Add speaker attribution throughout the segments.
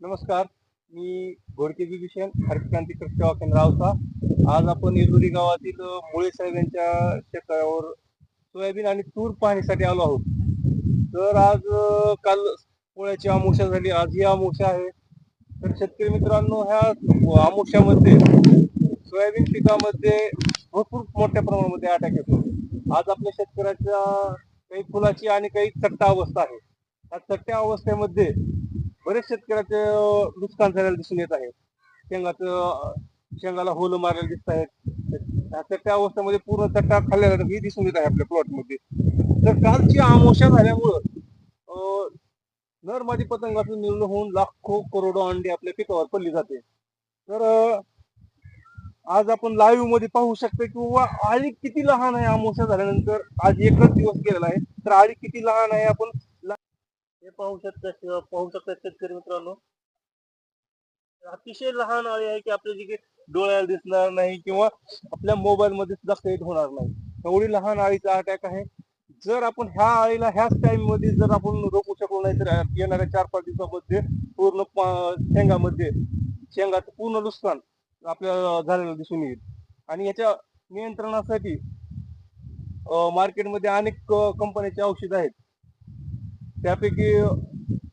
Speaker 1: नमस्कार मी घोडके विभीषण हरित क्रांती कृषी सेवा केंद्र आज आपण येलुरी गावातील मुळे साहेब यांच्या शेतावर सोयाबीन आणि तूर पाहण्यासाठी आलो आहोत. तर आज काल पोळ्याची अमोशा झाली. आज ही अमोशा आहे. तर शेतकरी मित्रांनो ह्या अमावस्यामध्ये सोयाबीन पिकामध्ये भरपूर मोठ्या प्रमाणामध्ये अटॅक येतो. आज आपल्या शेतकऱ्याच्या काही फुलाची आणि काही चट्टा अवस्था आहे. या चट्ट्या अवस्थेमध्ये बरेच शेतकऱ्याचे नुकसान झालेलं दिसून येत आहे. शेंगाचं शेंगाला होल मारायला दिसत आहेत. त्या चट्ट्या अवस्थेमध्ये पूर्ण चट्टा खाल्लेला ही दिसून येत आहे आपल्या प्लॉटमध्ये तर कालची आमोशा झाल्यामुळं नर मादी पतंगातून निर्णय होऊन लाखो करोडो अंडी आपल्या पिकावर पडली जाते. तर आज आपण लाईव्हमध्ये पाहू शकतो किंवा आळी किती लहान आहे अमावस्या झाल्यानंतर. आज एकच दिवस गेलेला आहे. तर आळी किती लहान आहे आपण हे पाहू शकता पाहू शकता शेतकरी मित्रांनो. अतिशय लहान आळी आहे की आपल्या जी काही डोळ्याला दिसणार नाही किंवा आपल्या मोबाईल मध्ये सुद्धा कैद होणार नाही. एवढी लहान आळीचा अटॅक आहे. जर आपण ह्या आळीला ह्याच टाइममध्ये जर आपण रोखू शकलो नाही तर येणाऱ्या चार पाच दिवसामध्ये पूर्ण पा- शेंगामध्ये शेंगाचं पूर्ण नुकसान आपल्याला झालेलं दिसून येईल. आणि याच्या नियंत्रणासाठी मार्केटमध्ये अनेक कंपन्यांचे औषध आहेत. त्यापैकी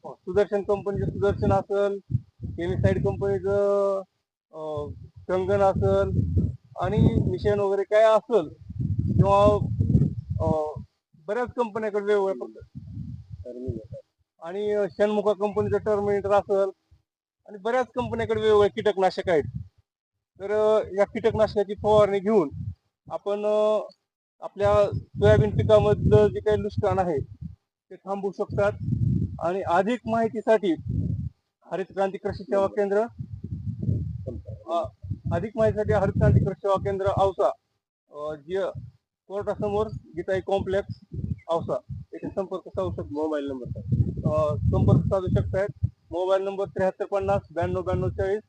Speaker 1: सुदर्शन कंपनीचं सुदर्शन असेल केमिसाईड कंपनीचं कंगन असेल आणि मिशन वगैरे काय असेल किंवा बऱ्याच कंपन्याकडे वेगवेगळ्या प्रकार- आणि षण्मुखा कंपनीचं टर्मिनेटर असेल आणि बऱ्याच कंपन्याकडे वेगवेगळे कीटकनाशक आहेत. तर या कीटकनाशकाची फवारणी घेऊन आपण आपल्या सोयाबीन पिकामधलं जे काही नुकसान आहे ते थांबवू शकतात. आणि अधिक माहितीसाठी हरित क्रांती कृषी सेवा केंद्र अधिक माहितीसाठी हरित क्रांती कृषी सेवा केंद्र औसा जे कोर्टासमोर गीताई कॉम्प्लेक्स औसा येथे संपर्क साधू शकतो मोबाईल नंबरचा संपर्क साधू शकतायत मोबाईल नंबर त्र्याहत्तर पन्नास ब्याण्णव ब्याण्णव चाळीस.